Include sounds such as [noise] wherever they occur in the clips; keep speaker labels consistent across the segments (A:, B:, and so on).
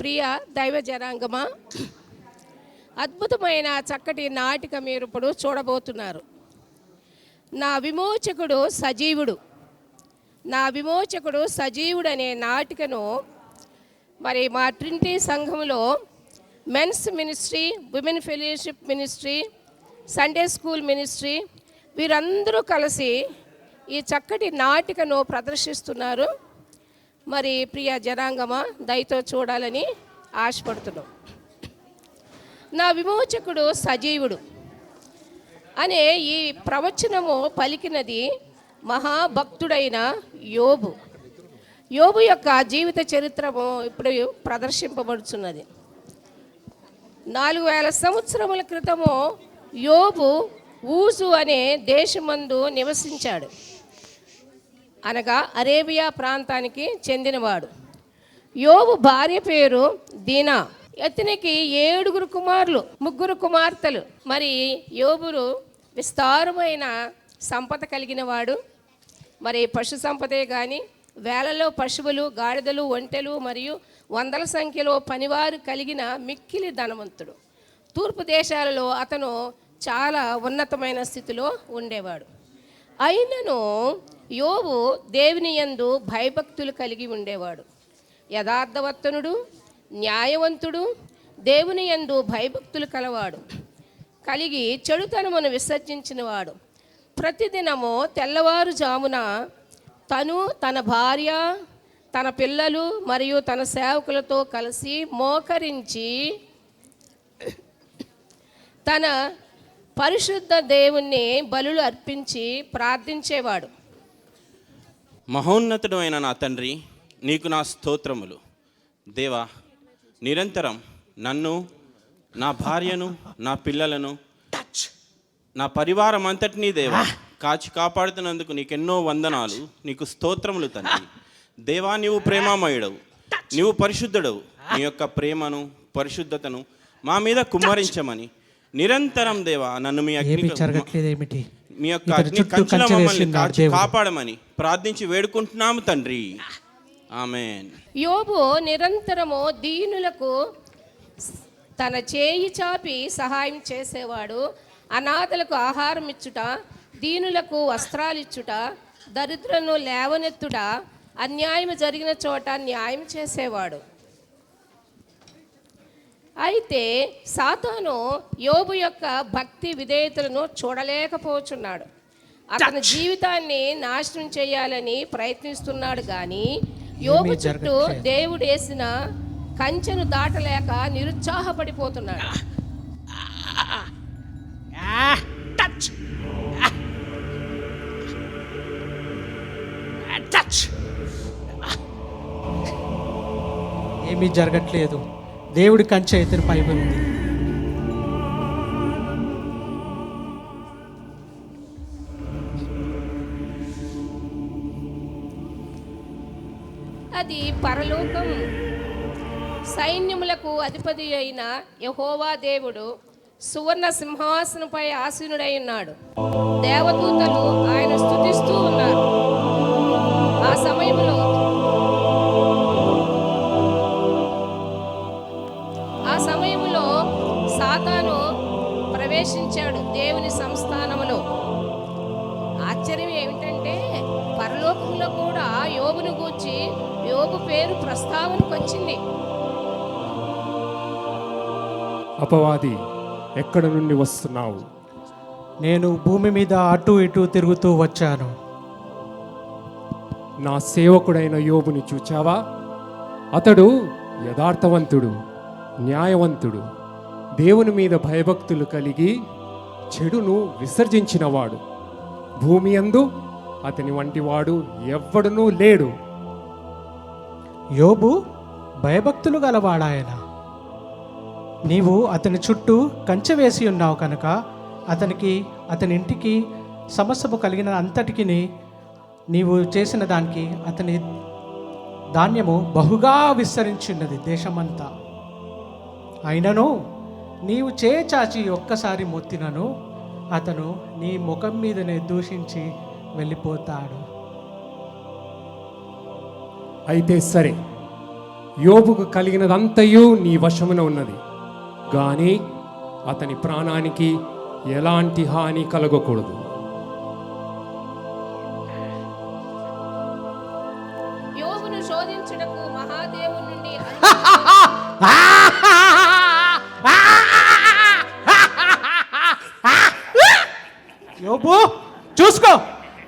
A: ప్రియ దైవ జనాంగమా అద్భుతమైన చక్కటి నాటిక మీరు ఇప్పుడు చూడబోతున్నారు. నా విమోచకుడు సజీవుడు. నా విమోచకుడు సజీవుడు అనే నాటికను మరి మా ట్రింటీ సంఘంలో men's ministry women fellowship ministry Sunday school ministry వీరందరూ కలిసి ఈ చక్కటి నాటికను ప్రదర్శిస్తున్నారు. మరి ప్రియ జనాంగమా దయతో చూడాలని ఆశపడుతున్నాం. నా విమోచకుడు సజీవుడు అనే ఈ ప్రవచనము పలికినది మహాభక్తుడైన యోబు. యోబు యొక్క జీవిత చరిత్రము ఇప్పుడు ప్రదర్శింపబడుచున్నది. నాలుగు వేల సంవత్సరముల క్రితము యోబు ఊజు అనే దేశమందు నివసించాడు. అనగా అరేబియా ప్రాంతానికి చెందినవాడు. యోబు భార్య పేరు దీనా. ఇతనికి ఏడుగురు కుమారులు ముగ్గురు కుమార్తెలు. మరి యోబురు విస్తారమైన సంపద కలిగిన వాడు మరి పశు సంపదే కానీ వేలలో పశువులు గాడిదలు ఒంటెలు మరియు వందల సంఖ్యలో పనివారు కలిగిన మిక్కిలి ధనవంతుడు. తూర్పు దేశాలలో అతను చాలా ఉన్నతమైన స్థితిలో ఉండేవాడు. అయినను యోవు దేవుని యందు భయభక్తులు కలిగి ఉండేవాడు. యథార్థవర్తనుడు న్యాయవంతుడు దేవుని యందు భయభక్తులు కలవాడు. కలిగి చెడుతనమును విసర్జించినవాడు. ప్రతిదినము తెల్లవారుజామున తను తన భార్య తన పిల్లలు మరియు తన సేవకులతో కలిసి మోకరించి తన పరిశుద్ధ దేవుణ్ణి బలులు అర్పించి ప్రార్థించేవాడు.
B: మహోన్నతుడు అయిన నా తండ్రి నీకు నా స్తోత్రములు. దేవా నిరంతరం నన్ను నా భార్యను నా పిల్లలను నా పరివారం అంతటినీ దేవా కాచి కాపాడుతున్నందుకు నీకెన్నో వందనాలు నీకు స్తోత్రములు తండ్రి. దేవా నీవు ప్రేమామయుడవు నీవు పరిశుద్ధుడవు. నీ యొక్క ప్రేమను పరిశుద్ధతను మా మీద కుమ్మరించమని నిరంతరం దేవా నన్ను మీ అగ్ని
C: ఏమిటి?
B: మీ యొక్క అగ్ని కంచెల మమ్మల్ని. కాపాడమని ప్రార్థించి వేడుకుంటున్నాము తండ్రి. ఆమెన్.
A: యోబు నిరంతరము దీనులకు తన చేయి చాపి సహాయం చేసేవాడు. అనాథలకు ఆహారం ఇచ్చుట దీనులకు వస్త్రాలు ఇచ్చుట దరిద్రను లేవనెత్తుట అన్యాయం జరిగిన చోట న్యాయం చేసేవాడు. అయితే సాతాను యోబు యొక్క భక్తి విధేయతలను చూడలేకపోతున్నాడు అతని జీవితాన్ని నాశనం చేయాలని ప్రయత్నిస్తున్నాడు కానీ యోబు
C: ఏమీ
A: చుట్టూ. దేవుడు వేసిన కంచెను దాటలేక నిరుత్సాహపడిపోతున్నాడు.
C: ఏమీ జరగట్లేదు. దేవుడి కంచె ఇతని పై ఉంది.
A: అది పరలోకం. సైన్యములకు అధిపతి అయిన యహోవా దేవుడు సువర్ణ సింహాసనంపై ఆసీనుడై ఉన్నాడు. దేవదూతలు ఆయన స్థుతిస్తూ ఉన్నారు. ఆ సమయంలో ప్రస్తావనకు వచ్చింది.
D: అపవాది ఎక్కడ నుండి వస్తున్నావు?
C: నేను భూమి మీద అటు ఇటు తిరుగుతూ వచ్చాను.
D: నా సేవకుడైన యోబుని చూచావా? అతడు యథార్థవంతుడు న్యాయవంతుడు. దేవుని మీద భయభక్తులు కలిగి చెడును విసర్జించినవాడు. భూమి అందు అతని వంటివాడు ఎవ్వడునూ లేడు.
C: యోబు భయభక్తులు గలవాడాయన. నీవు అతని చుట్టూ కంచె వేసి ఉన్నావు కనుక అతనికి అతని ఇంటికి సమస్యము కలిగిన అంతటికి నీవు చేసిన దానికి అతని ధాన్యము బహుగా విస్తరించున్నది దేశమంతా. అయినను నీవు చేచాచి ఒక్కసారి మొత్తినను అతను నీ ముఖం మీదనే దూషించి వెళ్ళిపోతాడు.
D: అయితే సరే యోబుకు కలిగినదంతయు నీ వశమున ఉన్నది. కానీ అతని ప్రాణానికి ఎలాంటి హాని కలగకూడదు.
A: యోగును శోధించుటకు మహాదేవుని నుండి
C: యోబు చూసుకో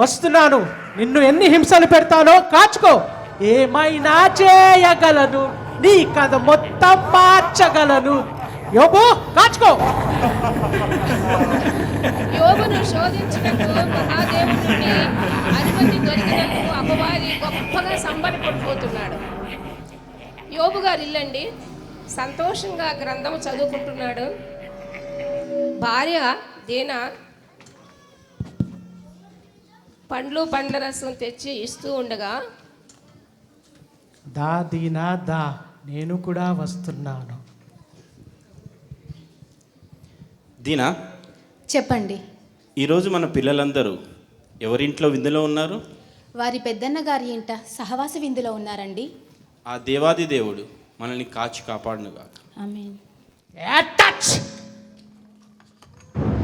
C: వస్తున్నాను. నిన్ను ఎన్ని హింసలు పెడతానో కాచుకో. ఏమైనా చేయగలను? నీ కథ మొత్తం మార్చగలను. యోబు కాచుకో.
A: యోగును శోధించుటకు మహాదేవుని నుండి అనుమతి దొరికినందుకు అపవాది గొప్పగా సంబరపడిపోతున్నాడు యోబు గారు ఇల్లండి. సంతోషంగా గ్రంథం చదువుకుంటున్నాడు. భార్య దేనా పండ్లు పండ్ల రసం తెచ్చి ఇస్తూ ఉండగా
C: దా దీనా దా నేను కూడా వస్తున్నాను.
B: దీనా?
E: చెప్పండి.
B: ఈరోజు మన పిల్లలందరూ ఎవరింట్లో విందులో ఉన్నారు?
E: వారి పెద్దన్న గారి ఇంట సహవాస విందులో ఉన్నారండి.
B: ఆ దేవాది దేవుడు మనల్ని కాచి కాపాడునుగా
E: ఆమేన్.
C: ఏ టచ్!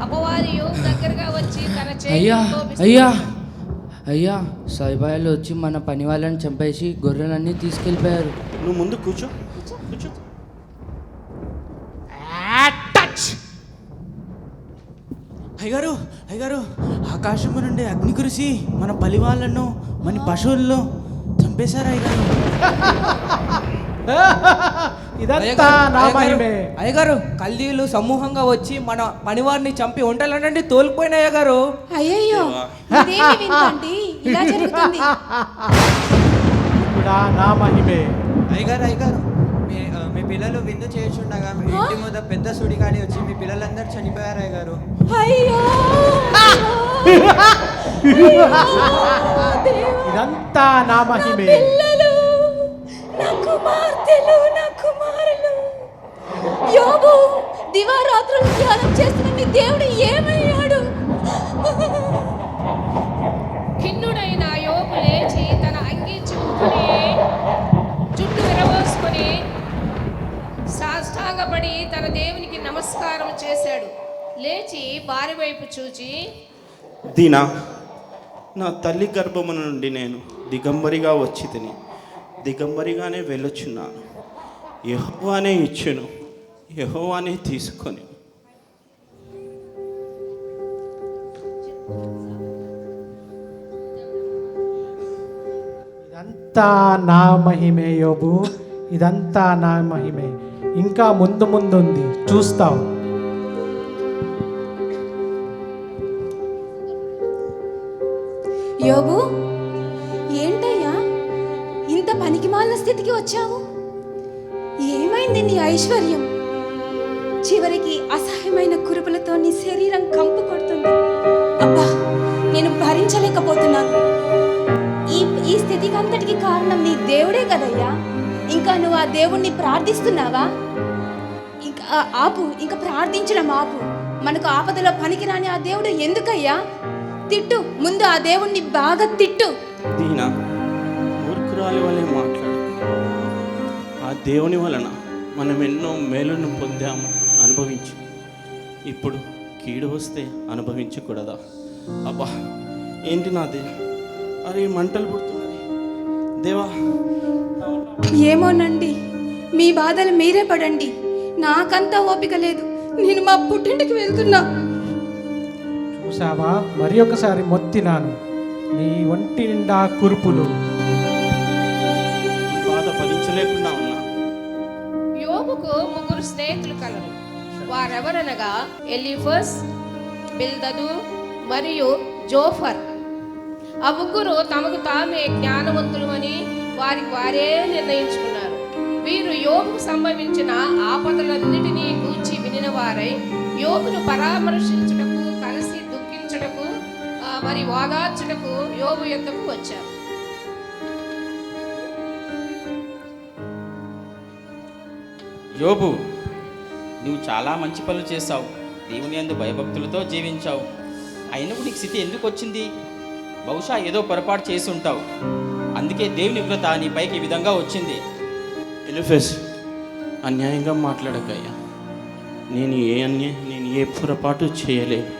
A: అపవాది యోగు దగ్గరగా వచ్చి తన
F: అయ్యా అయ్యా! అయ్యా సాయిబాయిలు వచ్చి మన పని వాళ్ళని చంపేసి గొర్రెలన్నీ తీసుకెళ్ళిపోయారు.
B: నువ్వు ముందు కూర్చో. కూర్చో కూర్చో.
C: ఏ టచ్!
G: అయ్యగారు అయ్యగారు ఆకాశము నుండి అగ్ని కురిసి మన బలి వాళ్ళను మన పశువులను చంపేశారు అయ్యగారు. [laughs] [laughs]
C: ఇదంతా
H: అయ్యగారు కల్దీలు సమూహంగా వచ్చి మన పనివారిని చంపి ఒంటలనండి తోలిపోయిన అయ్యగారు.
E: అయ్యయ్యో [laughs] ఇలా జరుగుతుంది.
C: నా మహిమే.
I: అయ్యగారు అయ్యగారు మీ పిల్లలు విందు చేయుచుండగా మీ ఇంటి మీద పెద్ద సుడిగాలి వచ్చి మీ పిల్లలందరూ చనిపోయారు అయ్యగారు.
E: అయ్యో [laughs]
C: ఇదంతా నా మహిమే.
E: నా కుమార్తెలు నా కుమారులు. యోబు దివారాత్రులు ధ్యానం చేస్తున్న నీ దేవుడు ఏమయ్యాడు?
A: ఖిన్నుడైన యోగు లేచి తన అంగి చుట్టుకుని జుట్టు విరవోసుకొని సాష్టాంగపడి తన దేవునికి నమస్కారం చేశాడు. లేచి భార్య వైపు చూచి
B: దీనా నా తల్లి గర్భము నుండి నేను దిగంబరిగా వచ్చి తిని దిగంబరిగానే వెళ్ళొచ్చున్నాను. యహోవానే ఇచ్చును. యహోవానే తీసుకొని.
C: ఇదంతా నా మహిమే యోబు. ఇదంతా నా మహిమే. ఇంకా ముందు ముందుంది. చూస్తావు.
E: యోబు పరిస్థితికి స్థితికి వచ్చావు? ఏమైంది నీ ఐశ్వర్యం? చివరికి అసహ్యమైన కురుపులతో నీ శరీరం కంపు కొడుతుంది. అబ్బా నేను భరించలేకపోతున్నాను. ఈ ఈ స్థితికి అంతటికి కారణం నీ దేవుడే కదయ్యా. ఇంకా నువ్వు ఆ దేవుణ్ణి ప్రార్థిస్తున్నావా? ఇంకా ఆపు ఇంకా ప్రార్థించడం ఆపు. మనకు ఆపదలో పనికిరాని ఆ దేవుడు ఎందుకయ్యా? తిట్టు ముందు ఆ దేవుణ్ణి బాగా తిట్టు.
B: దీనా? మూర్ఖురాలి వలే మాట దేవుని వలన మనం ఎన్నో మేలును పొందాము అనుభవించి. ఇప్పుడు కీడు వస్తే అనుభవించకూడదా? అబ్బా ఏంటి నాది అరే మంటలు పుడుతున్నది దేవా.
E: ఏమోనండి మీ బాధలు మీరే పడండి. నాకంతా ఓపిక లేదు. నేను మా పుట్టింటికి వెళ్తున్నా.
C: చూసావా మరి ఒకసారి మొత్తినాను. నీ ఒంటి నిండా కురుపులు.
A: యోబుకు ముగ్గురు స్నేహితులు కలరు. వారెవరనగా ఎలిఫస్ బిల్దదు మరియు జోఫర్. ఆ ముగ్గురు తమకు తామే జ్ఞానవంతులు అని వారికి వారే నిర్ణయించుకున్నారు. వీరు యోగుకు సంభవించిన ఆపదలన్నిటినీ గూర్చి వినిన వారై యోగును పరామర్శించుటకు కలిసి దుఃఖించుటకు మరి ఓదార్చుటకు యోగు యొద్దకు వచ్చారు.
J: యోబు నువ్వు చాలా మంచి పనులు చేశావు. దేవుని యందు భయభక్తులతో జీవించావు. అయినప్పుడు నీకు స్థితి ఎందుకు వచ్చింది? బహుశా ఏదో పొరపాటు చేసి ఉంటావు. అందుకే దేవుని ఉగ్రత నీ పైకి ఈ విధంగా వచ్చింది.
B: ఎలిఫెస్ అన్యాయంగా మాట్లాడకయ్యా. నేను ఏ అన్యాయం నేను ఏ పొరపాటు చేయలేదు.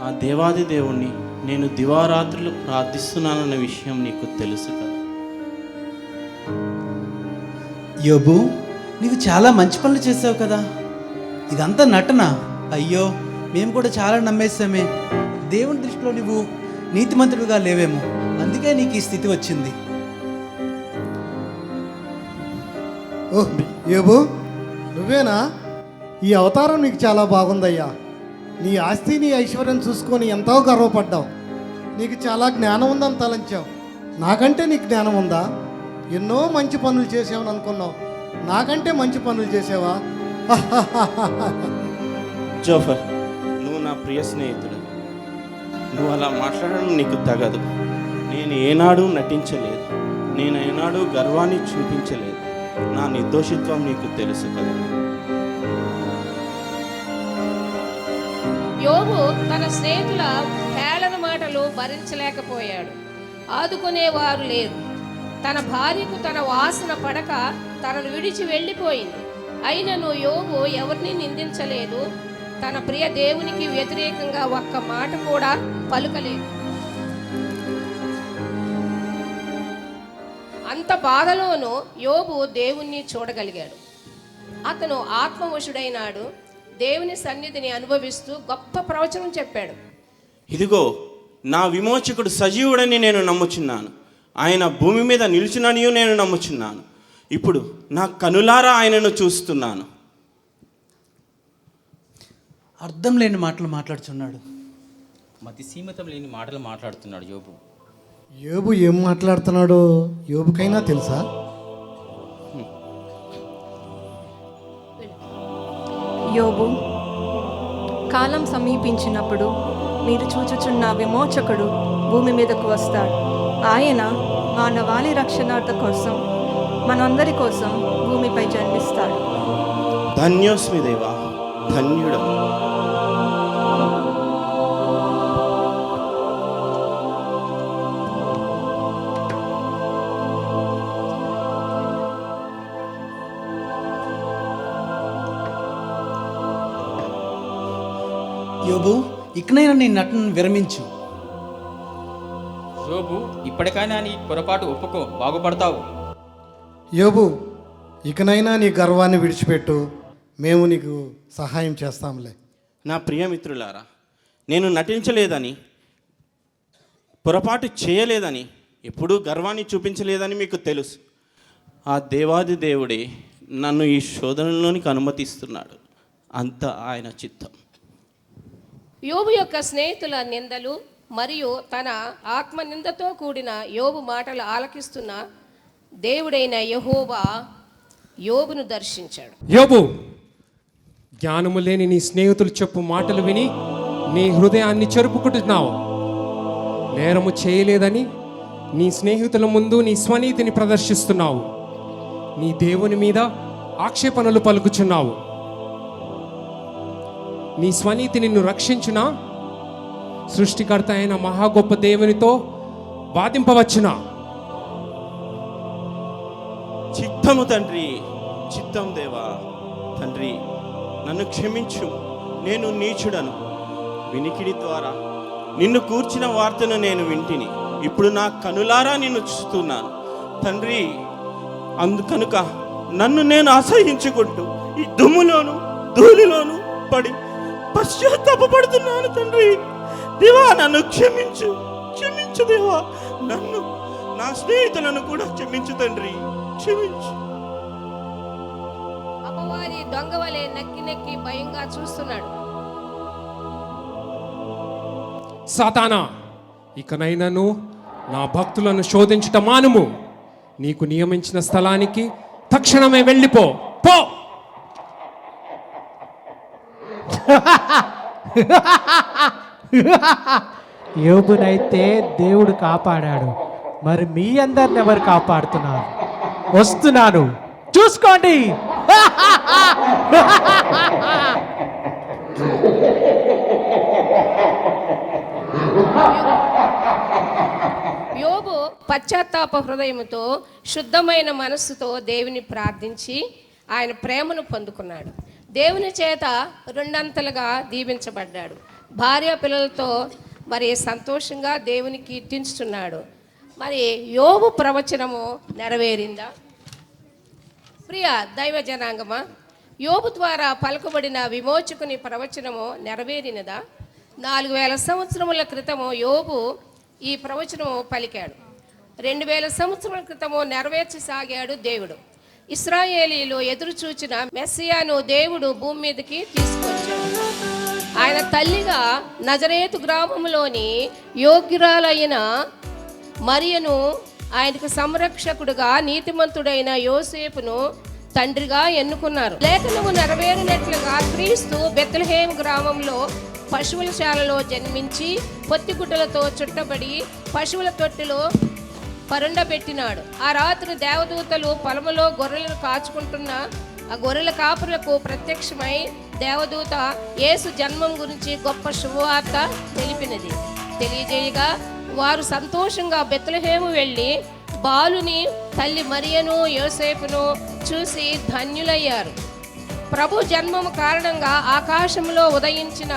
B: ఆ దేవాది దేవుణ్ణి నేను దివారాత్రులు ప్రార్థిస్తున్నానన్న విషయం నీకు తెలుసు కదా.
G: యోబు నీవు చాలా మంచి పనులు చేసావు కదా. ఇదంతా నటన. అయ్యో మేము కూడా చాలా నమ్మేసామే దేవుని దృష్టిలో నువ్వు నీతిమంతుడుగా లేవేమో. అందుకే నీకు ఈ స్థితి వచ్చింది.
K: ఓ ఏబు నువ్వేనా? ఈ అవతారం నీకు చాలా బాగుందయ్యా. నీ ఆస్తి నీ ఐశ్వర్యం చూసుకొని ఎంతో గర్వపడ్డావు. నీకు చాలా జ్ఞానం ఉందని తలంచావు. నాకంటే నీకు జ్ఞానం ఉందా? ఎన్నో మంచి పనులు చేసావని అనుకున్నావు. నాకంటే మంచి పనులు చేసావా?
B: జోఫర్ నువ్వు నా ప్రియ స్నేహితుడు. నువ్వు అలా మాట్లాడడం నీకు తగదు. నేను ఏనాడు నటించలేదు. నేను ఏనాడు గర్వాన్ని చూపించలేదు. నా నిర్దోషిత్వం నీకు తెలుసు కదా.
A: యోబు తన స్నేహితుల హేళన మాటలు భరించలేకపోయాడు. ఆదుకునేవారు లేరు తన భార్యకు తన వాసన పడక తనను విడిచి వెళ్ళిపోయింది. అయినను యోగు ఎవరిని నిందించలేదు. తన ప్రియ దేవునికి వ్యతిరేకంగా ఒక్క మాట కూడా పలుకలేదు. అంత బాధలోనూ యోబు దేవుణ్ణి చూడగలిగాడు. అతను ఆత్మవశుడైనాడు. దేవుని సన్నిధిని అనుభవిస్తూ గొప్ప ప్రవచనం చెప్పాడు.
B: ఇదిగో నా విమోచకుడు సజీవుడని నేను నమ్ముచున్నాను. ఆయన భూమి మీద నిలుచుననియు నేను నమ్ముచున్నాను. ఇప్పుడు నా కనులారా ఆయనను చూస్తున్నాను.
G: అర్థం లేని మాటలు మాట్లాడుచున్నాడు.
J: మతి సీమితం లేని మాటలు మాట్లాడుతున్నాడు యోబు.
K: యోబు ఏం మాట్లాడుతున్నాడో యోబుకైనా తెలుసా?
L: యోబు కాలం సమీపించినప్పుడు మీరు చూచుచున్న విమోచకుడు భూమి మీదకు వస్తాడు. ఆయన మానవాళి రక్షణార్థ కోసం మనందరి కోసం భూమిపై జన్మిస్తాడు.
B: ధన్యోస్మి దేవా ధన్యుడం
G: యోబు ఇకనైనా నీ నటనను విరమించు.
J: యోబు ఇప్పటికైనా నీ పొరపాటు ఒప్పుకో బాగుపడతావు.
K: యోబు ఇకనైనా నీ గర్వాన్ని విడిచిపెట్టు. మేము నీకు సహాయం చేస్తాంలే.
B: నా ప్రియమిత్రులారా నేను నటించలేదని పొరపాటు చేయలేదని ఎప్పుడూ గర్వాన్ని చూపించలేదని మీకు తెలుసు. ఆ దేవాది దేవుడే నన్ను ఈ శోధనలోనికి అనుమతిస్తున్నాడు. అంత ఆయన చిత్తం.
A: యోబు యొక్క స్నేహితుల నిందలు మరియు తన ఆత్మ నిందతో కూడిన యోబు మాటలు ఆలకిస్తున్న దేవుడైన యహోవా యోబును దర్శించాడు.
D: యోబు జ్ఞానము లేని నీ స్నేహితులు చెప్పు మాటలు విని నీ హృదయాన్ని చెరుపుకుంటున్నావు. నేరము చేయలేదని నీ స్నేహితుల ముందు నీ స్వనీతిని ప్రదర్శిస్తున్నావు. నీ దేవుని మీద ఆక్షేపణలు పలుకుచున్నావు. నీ స్వనీతి నిన్ను రక్షించిన? సృష్టికర్త అయిన మహా గొప్ప దేవునితో వాదింపవచ్చునా
B: చిత్తము తండ్రి చిత్తం దేవా. తండ్రి నన్ను క్షమించు. నేను నీచుడను. వినికిడి ద్వారా నిన్ను కూర్చిన వార్తను నేను వింటిని. ఇప్పుడు నా కనులారా నిన్ను చూస్తున్నాను. తండ్రి అందుకనుక నన్ను నేను అసహించుకుంటూ ఈ దుమ్ములోను ధూళిలోను పడి పశ్చాత్తాపడుతున్నాను తండ్రి. దేవా నన్ను క్షమించు. క్షమించు దేవా. నన్ను నా స్నేహితులను కూడా క్షమించు తండ్రి.
A: అపవాది దొంగవలే నక్కి నక్కి భయంగా చూస్తున్నాడు.
D: సాతానా ఇకనైనాను నా భక్తులను శోధించుట మానుము. నీకు నియమించిన స్థలానికి తక్షణమే వెళ్ళిపో. పో!
C: యోబునైతే దేవుడు కాపాడాడు. మరి మీ అందరిని ఎవరు కాపాడుతున్నారు? వస్తున్నాను. చూసుకోండి.
A: యోబు పశ్చాత్తాప హృదయముతో శుద్ధమైన మనస్సుతో దేవుని ప్రార్థించి ఆయన ప్రేమను పొందుకున్నాడు. దేవుని చేత రెండంతలుగా దీవించబడ్డాడు. భార్య పిల్లలతో మరి సంతోషంగా దేవుని కీర్తించుతున్నాడు. మరి యోగు ప్రవచనము నెరవేరిందా? ప్రియ దైవ జనాంగమా యోబు ద్వారా పలుకబడిన విమోచకుని ప్రవచనము నెరవేరినదా? నాలుగు వేల సంవత్సరముల క్రితము యోబు ఈ ప్రవచనము పలికాడు. రెండు వేల సంవత్సరముల క్రితము నెరవేర్చసాగాడు దేవుడు. ఇస్రాయేలీలు ఎదురు చూచిన మెస్సియాను దేవుడు భూమి మీదకి తీసుకొచ్చాడు. ఆయన తల్లిగా నజరేతు గ్రామంలోని యోగ్యురాలైన మరియను ఆయనకు సంరక్షకుడుగా నీతిమంతుడైన యోసేపును తండ్రిగా ఎన్నుకున్నారు. లేఖనము నెరవేరినట్లుగా క్రీస్తు బెత్లహేం గ్రామంలో పశువుల శాలలో జన్మించి పొత్తిగుడ్డలతో చుట్టబడి పశువుల తొట్టిలో పరుండబెట్టినాడు. ఆ రాత్రి దేవదూతలు పొలములో గొర్రెలను కాచుకుంటున్న ఆ గొర్రెల కాపులకు ప్రత్యక్షమై దేవదూత యేసు జన్మం గురించి గొప్ప శుభవార్త తెలిపినది. తెలియజేయగా వారు సంతోషంగా బెత్తలహేము వెళ్ళి బాలుని తల్లి మరియను యోసేపును చూసి ధన్యులయ్యారు. ప్రభు జన్మము కారణంగా ఆకాశంలో ఉదయించిన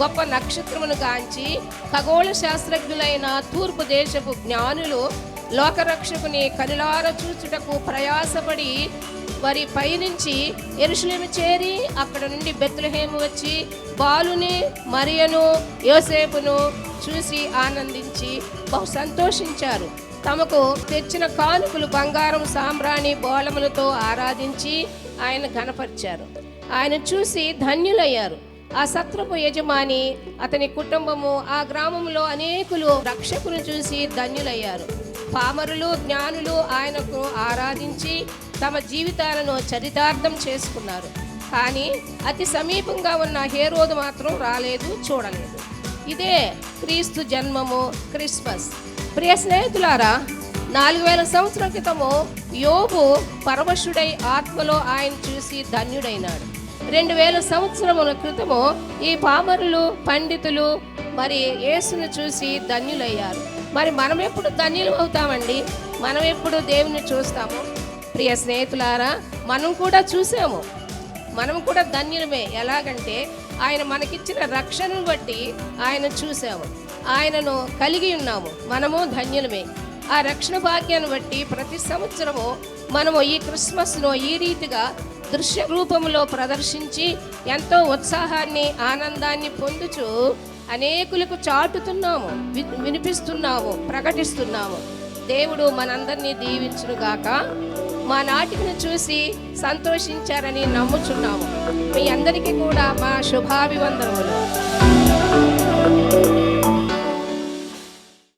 A: గొప్ప నక్షత్రమును గాంచి ఖగోళ శాస్త్రజ్ఞులైన తూర్పు దేశపు జ్ఞానులు లోకరక్షకుని కనులార చూచుటకు ప్రయాసపడి వారి పైనుంచి ఎరుషులేము చేరి అక్కడ నుండి బెత్లహేము వచ్చి బాలుని మరియను యోసేపును చూసి ఆనందించి బహు సంతోషించారు. తమకు తెచ్చిన కానుకలు బంగారం సాంబ్రాణి బోళములతో ఆరాధించి ఆయన ఘనపరిచారు. ఆయన చూసి ధన్యులయ్యారు. ఆ సత్రపు యజమాని అతని కుటుంబము ఆ గ్రామంలో అనేకులు రక్షకును చూసి ధన్యులయ్యారు. పామరులు జ్ఞానులు ఆయనకు ఆరాధించి తమ జీవితాలను చరితార్థం చేసుకున్నారు. కానీ అతి సమీపంగా ఉన్న హేరోదు మాత్రం రాలేదు చూడలేదు. ఇదే క్రీస్తు జన్మము క్రిస్మస్. ప్రియ స్నేహితులారా నాలుగు వేల సంవత్సరాల క్రితము యోబు పరవశుడై ఆత్మలో ఆయన చూసి ధన్యుడైనాడు. రెండు వేల సంవత్సరముల క్రితము ఈ పామరులు పండితులు మరి యేసును చూసి ధన్యులయ్యారు. మరి మనం ఎప్పుడు ధన్యులు అవుతామండి? మనం ఎప్పుడు దేవుని చూస్తాము? ప్రియ స్నేహితులారా మనం కూడా చూసాము. మనం కూడా ధన్యులమే. ఎలాగంటే ఆయన మనకిచ్చిన రక్షణను బట్టి ఆయన చూసాము. ఆయనను కలిగి ఉన్నాము. మనము ధన్యులమే. ఆ రక్షణ భాగ్యాన్ని బట్టి ప్రతి సంవత్సరము మనము ఈ క్రిస్మస్ను ఈ రీతిగా దృశ్య రూపంలో ప్రదర్శించి ఎంతో ఉత్సాహాన్ని ఆనందాన్ని పొందుచు అనేకులకు చాటుతున్నాము. వి- వినిపిస్తున్నాము. ప్రకటిస్తున్నాము. దేవుడు మనందరినీ దీవించునుగాక. మా నాటికను చూసి సంతోషించారని నమ్ముచున్నాము. మీ అందరికీ కూడా మా శుభాభివందనములు.